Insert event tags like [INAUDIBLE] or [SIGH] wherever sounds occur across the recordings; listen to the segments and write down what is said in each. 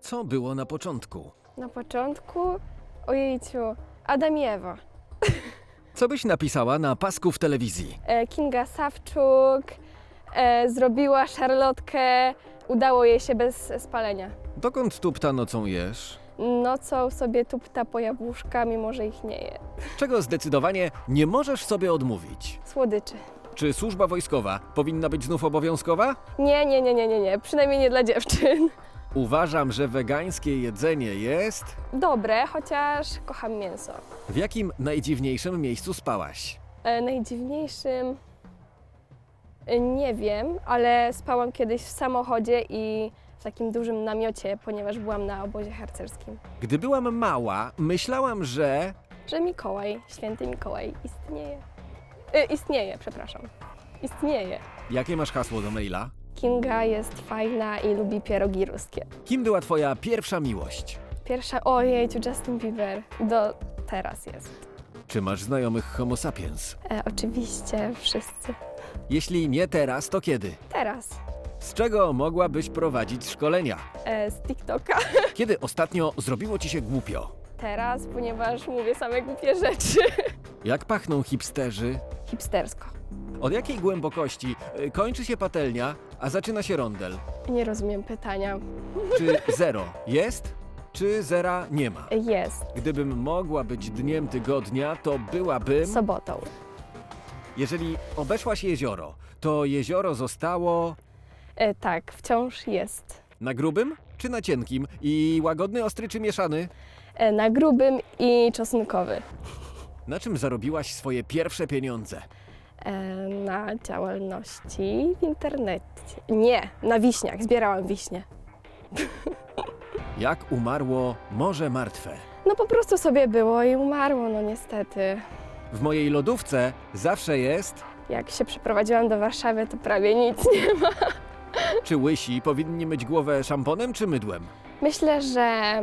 Co było na początku? Na początku, ojejciu, Adam i Ewa. [LAUGHS] Co byś napisała na pasku w telewizji? E, Kinga Sawczuk e, zrobiła szarlotkę, udało jej się bez spalenia. Dokąd tupta nocą jesz? Nocą sobie tupta po jabłuszka, mimo że ich nie je. Czego zdecydowanie nie możesz sobie odmówić? Słodyczy. Czy służba wojskowa powinna być znów obowiązkowa? Nie, nie, nie, nie, nie, nie, przynajmniej nie dla dziewczyn. Uważam, że wegańskie jedzenie jest. Dobre, chociaż kocham mięso. W jakim najdziwniejszym miejscu spałaś? E, najdziwniejszym. e, Nie wiem, ale spałam kiedyś w samochodzie i w takim dużym namiocie, ponieważ byłam na obozie harcerskim. Gdy byłam mała, myślałam, że. Że Mikołaj, święty Mikołaj istnieje. E, istnieje, przepraszam. Istnieje. Jakie masz hasło do maila? Kinga jest fajna i lubi pierogi ruskie. Kim była twoja pierwsza miłość? Pierwsza, ojejciu, Justin Bieber. Do teraz jest. Czy masz znajomych Homo sapiens? E, oczywiście, wszyscy. Jeśli nie teraz, to kiedy? Teraz. Z czego mogłabyś prowadzić szkolenia? E, z TikToka. [LAUGHS] Kiedy ostatnio zrobiło ci się głupio? Teraz, ponieważ mówię same głupie rzeczy. Jak pachną hipsterzy? Hipstersko. Od jakiej głębokości y, kończy się patelnia, a zaczyna się rondel? Nie rozumiem pytania. Czy zero jest, czy zera nie ma? Jest. Gdybym mogła być dniem tygodnia, to byłabym. Sobotą. Jeżeli obeszłaś jezioro, to jezioro zostało E, tak, wciąż jest. na grubym czy na cienkim? I łagodny, ostry czy mieszany? E, na grubym i czosnkowy. Na czym zarobiłaś swoje pierwsze pieniądze? E, na działalności w internecie. Nie, na wiśniach. Zbierałam wiśnie. [LAUGHS] Jak umarło Morze Martwe? No po prostu sobie było i umarło, no niestety. W mojej lodówce zawsze jest. Jak się przeprowadziłam do Warszawy, to prawie nic nie ma. [LAUGHS] Czy łysi powinni myć głowę szamponem czy mydłem? Myślę, że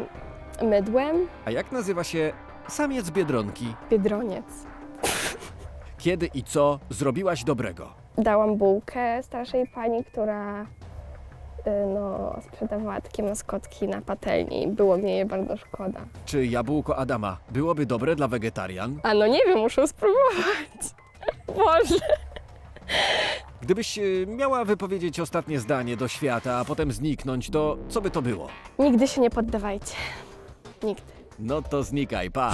mydłem A jak nazywa się samiec biedronki? biedroniec. Kiedy i co zrobiłaś dobrego? Dałam bułkę starszej pani, która y, no, sprzedawała takie maskotki na patelni. Było mi jej bardzo szkoda. Czy jabłko Adama byłoby dobre dla wegetarian? A no nie wiem, muszę spróbować. [LAUGHS] Boże. Gdybyś y, miała wypowiedzieć ostatnie zdanie do świata, a potem zniknąć, to co by to było? Nigdy się nie poddawajcie. Nigdy. No to znikaj, pa!